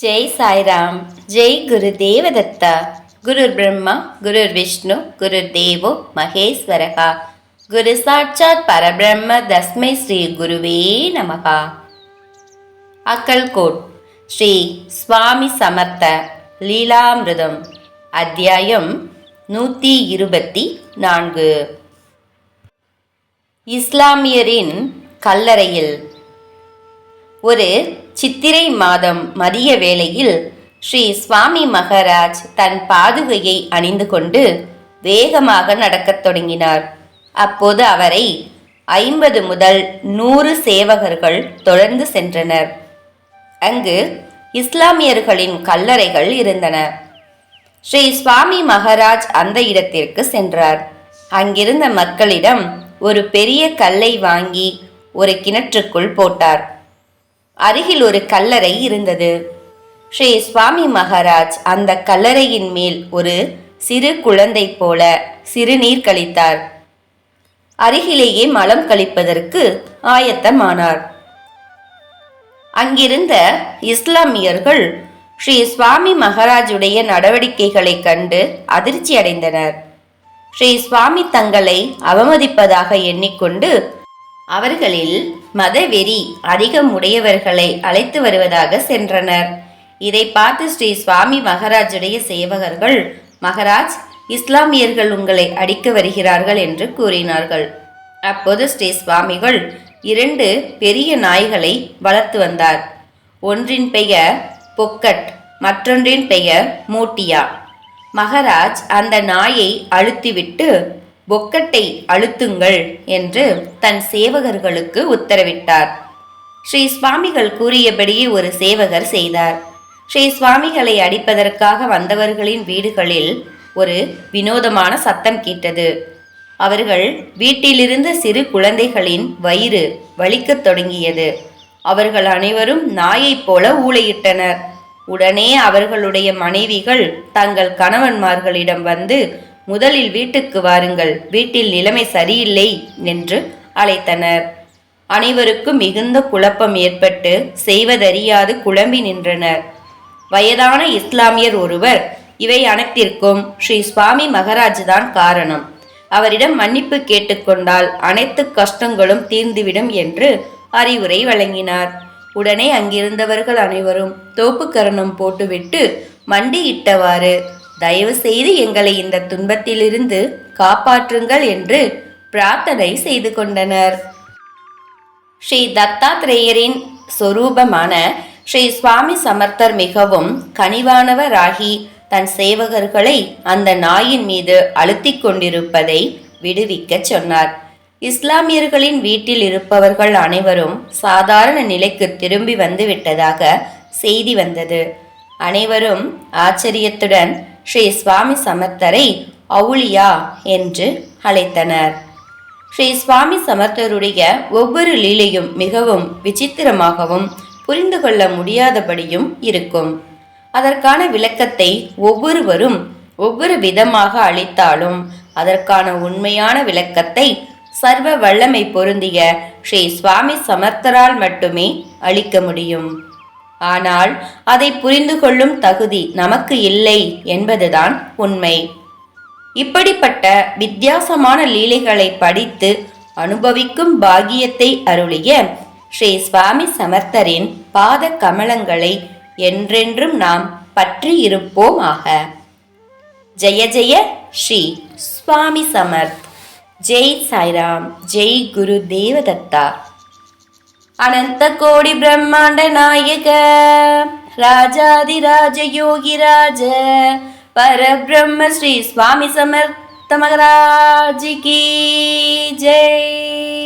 ஜெய் சாய்ராம் ஜெய் குரு தேவதத்தா குரு பிரம்மா குரு விஷ்ணு குரு தேவோ மகேஸ்வரகா. குரு சாட்சாத் பரபிரம்ம தஸ்மை ஸ்ரீ குருவே நமகா. அக்கல்கோட் ஸ்ரீ சுவாமி சமர்த்த லீலாமிருதம் அத்தியாயம் நூற்றி இருபத்தி நான்கு. இஸ்லாமியரின் கல்லறையில் ஒரு சித்திரை மாதம் மதிய வேளையில் ஸ்ரீ சுவாமி மகாராஜ் தன் பாதுகையை அணிந்து கொண்டு வேகமாக நடக்கத் தொடங்கினார். அப்போது அவரை ஐம்பது முதல் நூறு சேவகர்கள் தொடர்ந்து சென்றனர். அங்கு இஸ்லாமியர்களின் கல்லறைகள் இருந்தன. ஸ்ரீ சுவாமி மகாராஜ் அந்த இடத்திற்கு சென்றார். அங்கிருந்த மக்களிடம் ஒரு பெரிய கல்லை வாங்கி ஒரு கிணற்றுக்குள் போட்டார். அருகில் ஒரு கல்லறை இருந்தது. ஸ்ரீ சுவாமி மகாராஜ் அந்த கல்லறையின் மேல் ஒரு சிறு குழந்தை போல சிறுநீர் கழித்தார். அருகிலேயே மலம் கழிப்பதற்கு ஆயத்தமானார். அங்கிருந்த இஸ்லாமியர்கள் ஸ்ரீ சுவாமி மகாராஜுடைய நடவடிக்கைகளை கண்டு அதிர்ச்சி அடைந்தனர் ஸ்ரீ சுவாமி தங்களை அவமதிப்பதாக எண்ணிக்கொண்டு அவர்களில் மதவெறி அதிகம் உடையவர்களை அழைத்து வருவதாக சென்றனர். இதை பார்த்து ஸ்ரீ சுவாமி மகராஜுடைய சேவகர்கள் மகராஜ் இஸ்லாமியர்கள் உங்களை அடிக்க வருகிறார்கள் என்று கூறினார்கள். அப்போது ஸ்ரீ சுவாமிகள் இரண்டு பெரிய நாய்களை வளர்த்து வந்தார். ஒன்றின் பெயர் பொக்கட் மற்றொன்றின் பெயர் மூட்டியா. மகராஜ் அந்த நாயை அழுத்திவிட்டு பொக்கட்டை அழுத்துங்கள் என்று தன் சேவகர்களுக்கு உத்தரவிட்டார். ஸ்ரீ சுவாமிகள் கூறியபடியே ஒரு சேவகர் செய்தார். ஸ்ரீ சுவாமிகளை அடிப்பதற்காக வந்தவர்களின் வீடுகளில் ஒரு வினோதமான சத்தம் கேட்டது. அவர்கள் வீட்டிலிருந்த சிறு குழந்தைகளின் வயிறு வலிக்கத் தொடங்கியது. அவர்கள் அனைவரும் நாயைப் போல ஊளையிட்டனர். உடனே அவர்களுடைய மனைவிகள் தங்கள் கணவன்மார்களிடம் வந்து முதலில் வீட்டுக்கு வாருங்கள். வீட்டில் நிலைமை சரியில்லை என்று அழைத்தனர். அனைவருக்கும் மிகுந்த குழப்பம் ஏற்பட்டு செய்வதறியாது குழம்பி நின்றனர். வயதான இஸ்லாமியர் ஒருவர் இவை அனைத்திற்கும் ஸ்ரீ சுவாமி மகராஜ் தான் காரணம். அவரிடம் மன்னிப்பு கேட்டுக்கொண்டால் அனைத்து கஷ்டங்களும் தீர்ந்துவிடும் என்று அறிவுரை வழங்கினார். உடனே அங்கிருந்தவர்கள் அனைவரும் தோப்புக்கரணம் போட்டுவிட்டு மண்டியிட்டவாறு தயவு செய்து எங்களை இந்த துன்பத்திலிருந்து காப்பாற்றுங்கள் என்று பிரார்த்தனை செய்து கொண்டனர். ஸ்ரீ தத்தாத்ரேயரின் சொரூபமான ஸ்ரீ சுவாமி சமர்த்தர் மிகவும் கனிவானவராகி தன் சேவகர்களை அந்த நாயின் மீது அழுத்திக் கொண்டிருப்பதை விடுவிக்கச் சொன்னார். இஸ்லாமியர்களின் வீட்டில் இருப்பவர்கள் அனைவரும் சாதாரண நிலைக்கு திரும்பி வந்து விட்டதாக செய்தி வந்தது. அனைவரும் ஆச்சரியத்துடன் ஸ்ரீ சுவாமி சமர்த்தரை அவுளியா என்று அழைத்தனர். ஸ்ரீ சுவாமி சமர்த்தருடைய ஒவ்வொரு லீலையும் மிகவும் விசித்திரமாகவும் புரிந்து கொள்ள முடியாதபடியும் இருக்கும். அதற்கான விளக்கத்தை ஒவ்வொருவரும் ஒவ்வொரு விதமாக அளித்தாலும் அதற்கான உண்மையான விளக்கத்தை சர்வ வல்லமை பொருந்திய ஸ்ரீ சுவாமி சமர்த்தரால் மட்டுமே அளிக்க முடியும். ஆனால் அதை புரிந்து கொள்ளும் தகுதி நமக்கு இல்லை என்பதுதான் உண்மை. இப்படிப்பட்ட வித்தியாசமான லீலைகளை படித்து அனுபவிக்கும் பாகியத்தை அருளிய ஸ்ரீ சுவாமி சமர்த்தரின் பாத கமலங்களை என்றென்றும் நாம் பற்றி இருப்போமாக. ஜெய ஜெய ஸ்ரீ சுவாமி சமர்த். ஜெய் சாய்ராம். ஜெய் குரு தேவதத்தா. அனந்த கோடி பிரம்மாண்ட நாயக ராஜாதி ராஜ யோகி ராஜ பரபிரம்ம ஸ்ரீ சுவாமி சமர்த்த மகராஜி கி ஜெய்.